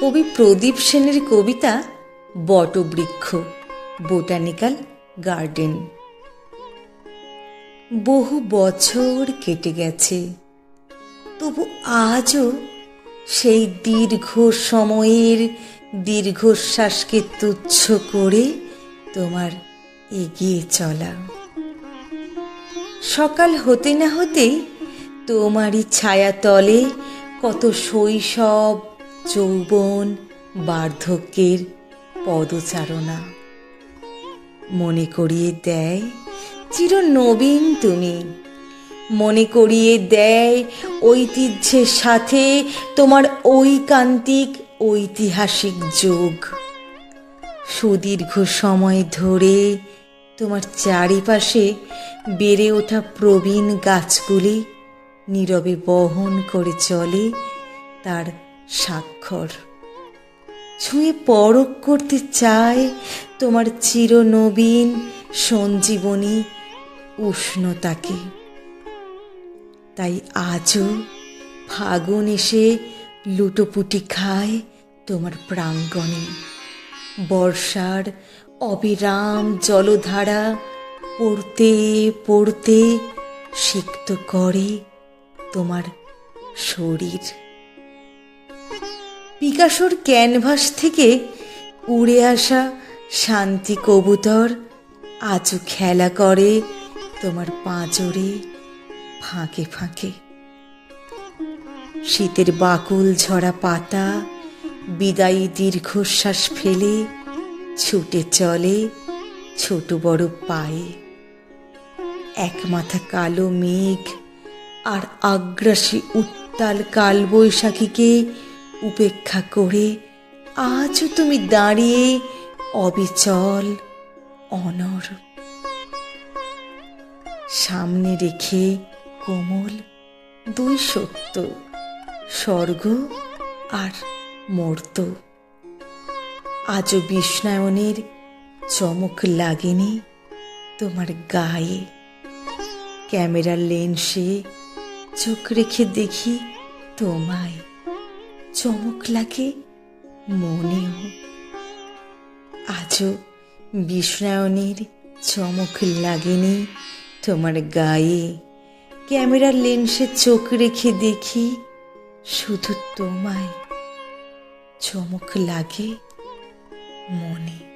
কবি প্রদীপ সেনের কবিতা বটবৃক্ষ, botanical garden. বহু বছর কেটে গেছে, তবু আজও সেই দীর্ঘ সময়ের দীর্ঘশ্বাসকে তুচ্ছ করে তোমার এগিয়ে চলা। সকাল হতে না হতেই তোমারই ছায়াতলে কত শৈশব যৌবন বার্ধক্যের পদচারণা। মনে করিয়ে দেয়, চির নবীন তুমি। মনে করিয়ে দেয়, ঐতিহ্যের সাথে তোমার ঐকান্তিক, ঐতিহাসিক যোগ। সুদীর্ঘ সময় ধরে তোমার চারিপাশে বেড়ে ওঠা প্রবীণ গাছগুলি নীরবে বহন করে চলে, তার স্বাক্ষর। ছুঁয়ে পরক করতে চায় তোমার চিরনবীন সঞ্জীবনী উষ্ণতাকে। তাই আজও ফাগুন এসে লুটোপুটি খায় তোমার প্রাঙ্গণে। বর্ষার অবিরাম জলধারা পড়তে পড়তে সিক্ত করে তোমার শরীর। পিকাসোর ক্যানভাস থেকে উড়ে আসা শান্তি কবুতর আজও খেলা করে তোমার পাঁজরে ফাঁকে ফাঁকে। শীতের বাকুল ঝরা পাতা, বিদায়ী দীর্ঘশ্বাস ফেলে, ছুটে চলে ছোট বড় পায়ে। এক মাথা কালো মেঘ আর আগ্রাসী উত্তাল কালবৈশাখীকে উপেক্ষা করে আজও তুমি দাঁড়িয়ে অবিচল, অনর। সামনে রেখে কোমল দুই সত্য, স্বর্গ আর মর্ত। আজও বিষ্ণায়নের চমক লাগেনি তোমার গায়ে। ক্যামেরার লেন্সে চোখ রেখে দেখি তোমায়। চমক লাগে মনেও। আজও বিষ্ণায়নের চমক লাগেনি তোমার গায়ে। ক্যামেরার লেন্সে চোখ রেখে দেখি শুধু তোমায়। চমক লাগে মনে।